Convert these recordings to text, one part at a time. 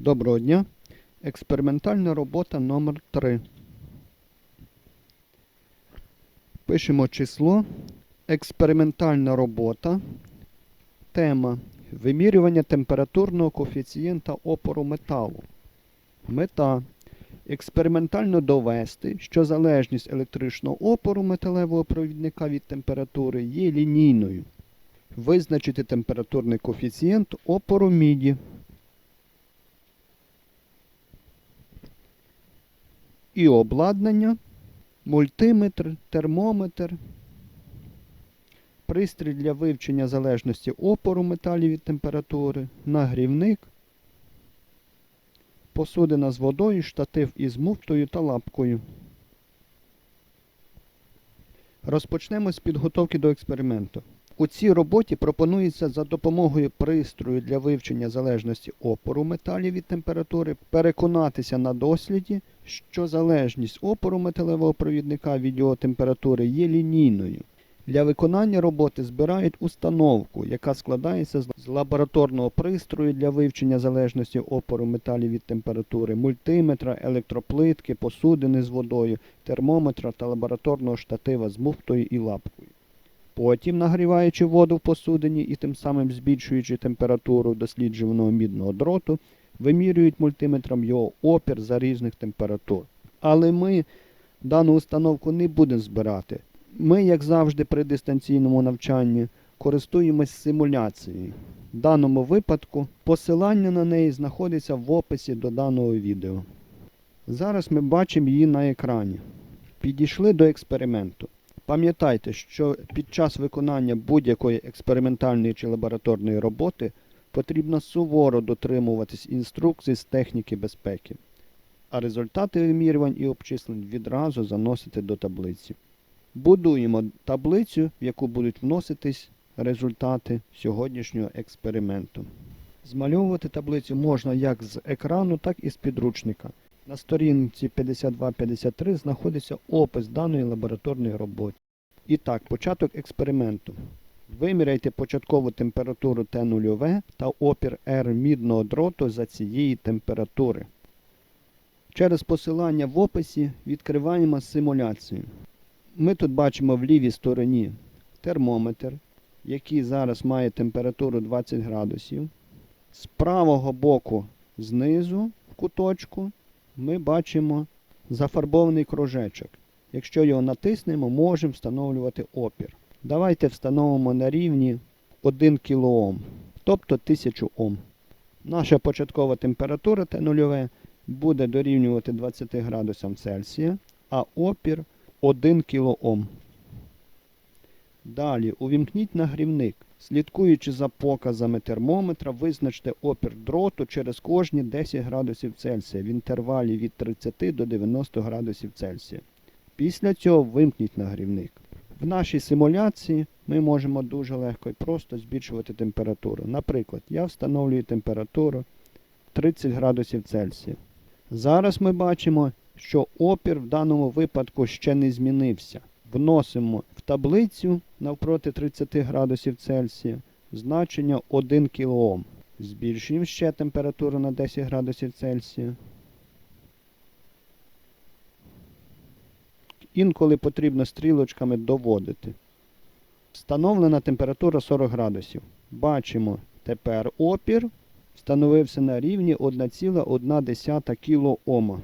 Доброго дня. Експериментальна робота номер 3 Пишемо число. Експериментальна робота. Тема. Вимірювання температурного коефіцієнта опору металу. Мета. Експериментально довести, що залежність електричного опору металевого провідника від температури є лінійною. Визначити температурний коефіцієнт опору міді. І обладнання, мультиметр, термометр, пристрій для вивчення залежності опору металів від температури, нагрівник, посудина з водою, штатив із муфтою та лапкою. Розпочнемо з підготовки до експерименту. У цій роботі пропонується за допомогою пристрою для вивчення залежності опору металів від температури переконатися на досліді, що залежність опору металевого провідника від його температури є лінійною. Для виконання роботи збирають установку, яка складається з лабораторного пристрою для вивчення залежності опору металів від температури, мультиметра, електроплитки, посудини з водою, термометра та лабораторного штатива з муфтою і лапкою. Потім, нагріваючи воду в посудині і тим самим збільшуючи температуру досліджуваного мідного дроту, вимірюють мультиметром його опір за різних температур. Але ми дану установку не будемо збирати. Ми, як завжди, при дистанційному навчанні користуємось симуляцією. В даному випадку посилання на неї знаходиться в описі до даного відео. Зараз ми бачимо її на екрані. Підійшли до експерименту. Пам'ятайте, що під час виконання будь-якої експериментальної чи лабораторної роботи потрібно суворо дотримуватись інструкцій з техніки безпеки, а результати вимірювань і обчислень відразу заносити до таблиці. Будуємо таблицю, в яку будуть вноситись результати сьогоднішнього експерименту. Змальовувати таблицю можна як з екрану, так і з підручника. На сторінці 52-53 знаходиться опис даної лабораторної роботи. І так, початок експерименту. Виміряйте початкову температуру Т0 та опір R мідного дроту за цієї температури. Через посилання в описі відкриваємо симуляцію. Ми тут бачимо в лівій стороні термометр, який зараз має температуру 20 градусів. З правого боку знизу в куточку ми бачимо зафарбований кружечок. Якщо його натиснемо, можемо встановлювати опір. Давайте встановимо на рівні 1 кОм, тобто 1000 Ом. Наша початкова температура Т0 буде дорівнювати 20 градусам Цельсія, а опір 1 кОм. Далі увімкніть нагрівник. Слідкуючи за показами термометра, визначте опір дроту через кожні 10 градусів Цельсія в інтервалі від 30 до 90 градусів Цельсія. Після цього вимкніть нагрівник. В нашій симуляції ми можемо дуже легко і просто збільшувати температуру. Наприклад, я встановлюю температуру 30 градусів Цельсія. Зараз ми бачимо, що опір в даному випадку ще не змінився. Вносимо в таблицю навпроти 30 градусів Цельсія значення 1 кОм. Збільшуємо ще температуру на 10 градусів Цельсія. Інколи потрібно стрілочками доводити. Встановлена температура 40 градусів. Бачимо, тепер опір встановився на рівні 1,1 кОм.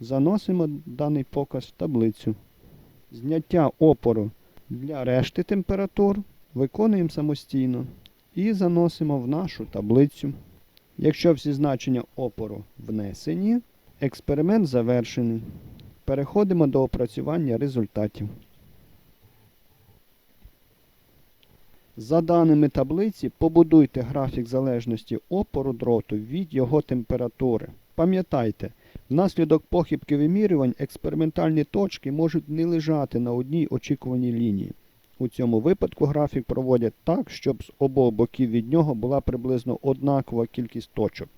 Заносимо даний показ в таблицю. Зняття опору для решти температур виконуємо самостійно і заносимо в нашу таблицю. Якщо всі значення опору внесені, експеримент завершений. Переходимо до опрацювання результатів. За даними таблиці, побудуйте графік залежності опору дроту від його температури. Пам'ятайте, внаслідок похибки вимірювань експериментальні точки можуть не лежати на одній очікуваній лінії. У цьому випадку графік проводять так, щоб з обох боків від нього була приблизно однакова кількість точок.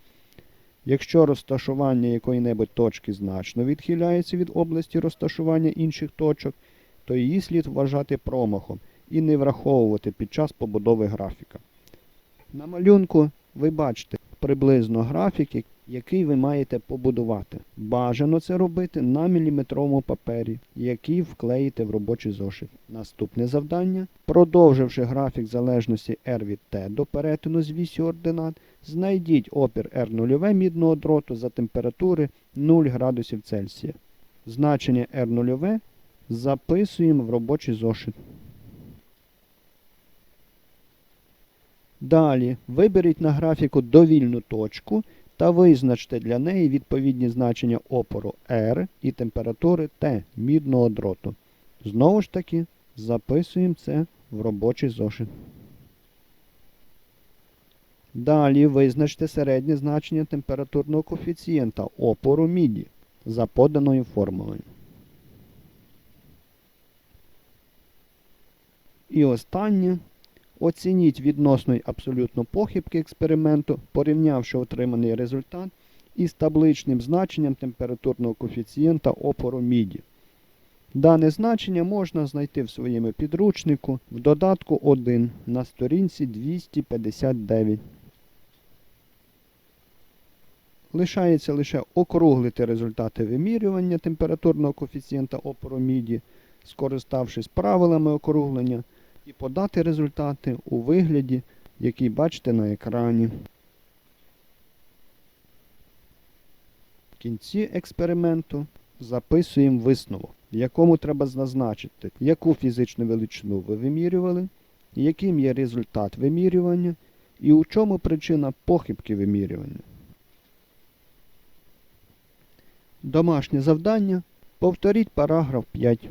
Якщо розташування якої-небудь точки значно відхиляється від області розташування інших точок, то її слід вважати промахом і не враховувати під час побудови графіка. На малюнку ви бачите приблизно графік, який ви маєте побудувати. Бажано це робити на міліметровому папері, який вклеїте в робочий зошит. Наступне завдання. Продовживши графік залежності R від T до перетину з вісі ординат, знайдіть опір R0 мідного дроту за температури 0 градусів Цельсія. Значення R0 записуємо в робочий зошит. Далі виберіть на графіку довільну точку та визначте для неї відповідні значення опору R і температури T мідного дроту. Знову ж таки, записуємо це в робочий зошит. Далі визначте середнє значення температурного коефіцієнта опору міді за поданою формулою. І останнє. Оцініть відносно й абсолютно похибки експерименту, порівнявши отриманий результат із табличним значенням температурного коефіцієнта опору міді. Дане значення можна знайти в своєму підручнику в додатку 1 на сторінці 259. Лишається лише округлити результати вимірювання температурного коефіцієнта опору міді, скориставшись правилами округлення і подати результати у вигляді, який бачите на екрані. В кінці експерименту записуємо висновок, в якому треба зазначити, яку фізичну величину ви вимірювали, яким є результат вимірювання і у чому причина похибки вимірювання. Домашнє завдання. Повторіть параграф 5.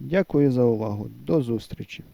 Дякую за увагу. До зустрічі!